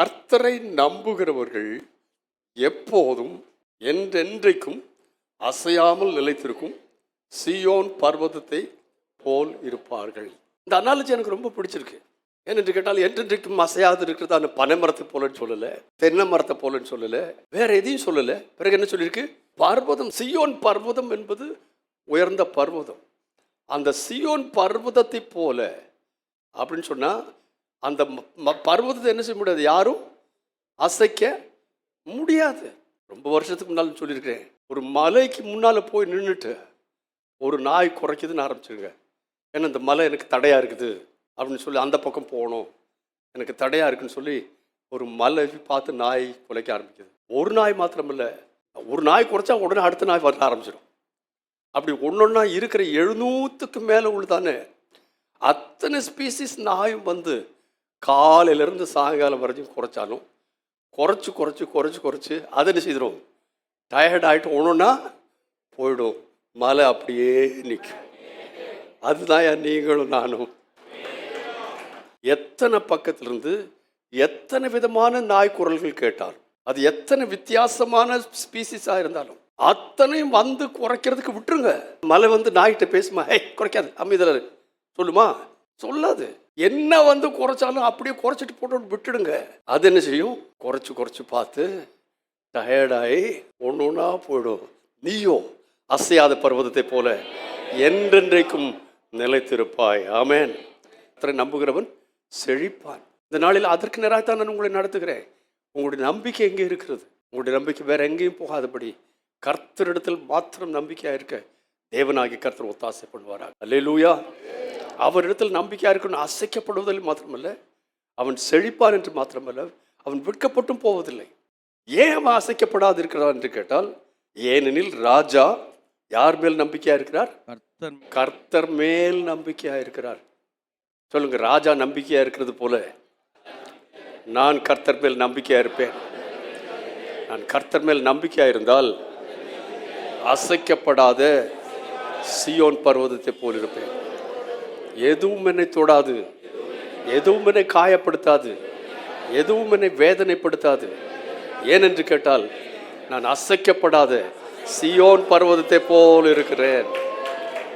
கர்த்தரை நம்புகிறவர்கள் எப்போதும் என்றென்றைக்கும் அசையாமல் நிலைத்திருக்கும் சியோன் பர்வதத்தை போல் இருப்பார்கள். இந்த அனாலஜி எனக்கு ரொம்ப பிடிச்சிருக்கு. ஏனென்று கேட்டால் என்றென்றைக்கும் அசையாது இருக்கிறது அந்த பனை மரத்தை போலன்னு சொல்லலை தென்னை மரத்தை போலன்னு சொல்லலை வேற எதையும் சொல்லலை. பிறகு என்ன சொல்லியிருக்கு? பர்வதம் சியோன் பர்வதம் என்பது உயர்ந்த பர்வதம். அந்த சியோன் பர்வதத்தை போல அப்படின்னு சொன்னால் அந்த ம- ம- என்ன செய்ய முடியாது? யாரும் அசைக்க முடியாது. ரொம்ப வருஷத்துக்கு முன்னால் சொல்லியிருக்கிறேன். ஒரு மலைக்கு முன்னால் போய் நின்றுட்டு ஒரு நாய் குறைக்குதுன்னு ஆரம்பிச்சிருங்க. ஏன்னா இந்த மலை எனக்கு தடையாக இருக்குது அப்படின்னு சொல்லி அந்த பக்கம் போகணும். எனக்கு தடையாக இருக்குன்னு சொல்லி ஒரு மலை பார்த்து நாய் குலைக்க ஆரம்பிக்குது. ஒரு நாய் மாத்திரமில்ல ஒரு நாய் குறைச்சா உடனே அடுத்த நாய் வர ஆரம்பிச்சிடும் அப்படி ஒன்றொன்னா இருக்கிற எழுநூற்றுக்கு மேலே உள்ளதானே அத்தனை ஸ்பீசிஸ் நாயும் வந்து காலையிலேருந்து சாயங்காலம் வரைக்கும் குறைச்சாலும் குறைச்சி குறைச்சி குறைச்சி குறைச்சி அதை என்ன செய்திடும் டயர்ட் ஆகிட்டு ஒன்றுன்னா போயிடும். மலை அப்படியே நிற்கும் அதுதான் என் நீங்களும் நானும். எத்தனை பக்கத்திலிருந்து எத்தனை விதமான நாய் குரல்கள் கேட்டாலும் அது எத்தனை வித்தியாசமான ஸ்பீசிஸாக இருந்தாலும் அத்தனையும் வந்து குறைக்கிறதுக்கு விட்டுருங்க. மலை வந்து நாய்கிட்ட பேசுமா? ஹே குறைக்காது அமைதியில் சொல்லுமா? சொல்லாது. என்ன வந்து குறைச்சாலும் அப்படியே குறைச்சிட்டு போட்டு விட்டுடுங்க. அது என்ன செய்யும்? குறைச்சி குறைச்சி பார்த்து டயர்டாகி ஒன்று ஒன்றா போயிடும். நீயோ அசையாத பர்வதத்தை போல என்றென்றைக்கும் நிலைத்திருப்பாய். ஆமேன். அத்தனை நம்புகிறவன் செழிப்பான். இந்த நாளில் அதற்கு நேராகத்தான் நான் உங்களை நடத்துகிறேன். உங்களுடைய நம்பிக்கை எங்கே இருக்கிறது? உங்களுடைய நம்பிக்கை வேற எங்கேயும் போகாதபடி கர்த்தரிடத்தில் மாத்திரம் நம்பிக்கையாக இருக்க தேவனாகி கர்த்தர் ஒத்தாசை பண்ணுவாராக. அல்லேலூயா. அவரிடத்தில் நம்பிக்கையாக இருக்கணும் அசைக்கப்படுவதில் மாத்திரமல்ல. அவன் செழிப்பான் என்று மாத்திரமல்ல. அவன் விற்கப்பட்டும் போவதில்லை. ஏன் அவன் அசைக்கப்படாது இருக்கிறான் என்று கேட்டால் ஏனெனில் ராஜா யார் மேல் நம்பிக்கையா இருக்கிறார்? கர்த்தர் கர்த்தர் மேல் நம்பிக்கையா இருக்கிறார். சொல்லுங்க ராஜா நம்பிக்கையா இருக்கிறது போல நான் கர்த்தர் மேல் நம்பிக்கையா இருப்பேன். நான் கர்த்தர் மேல் நம்பிக்கையா இருந்தால் அசைக்கப்படாத சியோன் பர்வதத்தை போல் இருப்பேன். எதுவும் என்னை தொடாது. எதுவும் என்னை காயப்படுத்தாது. எதுவும் என்னை வேதனைப்படுத்தாது. ஏனென்று கேட்டால் நான் அசைக்கப்படாத சியோன் பர்வதத்தை போல் இருக்கிறேன்.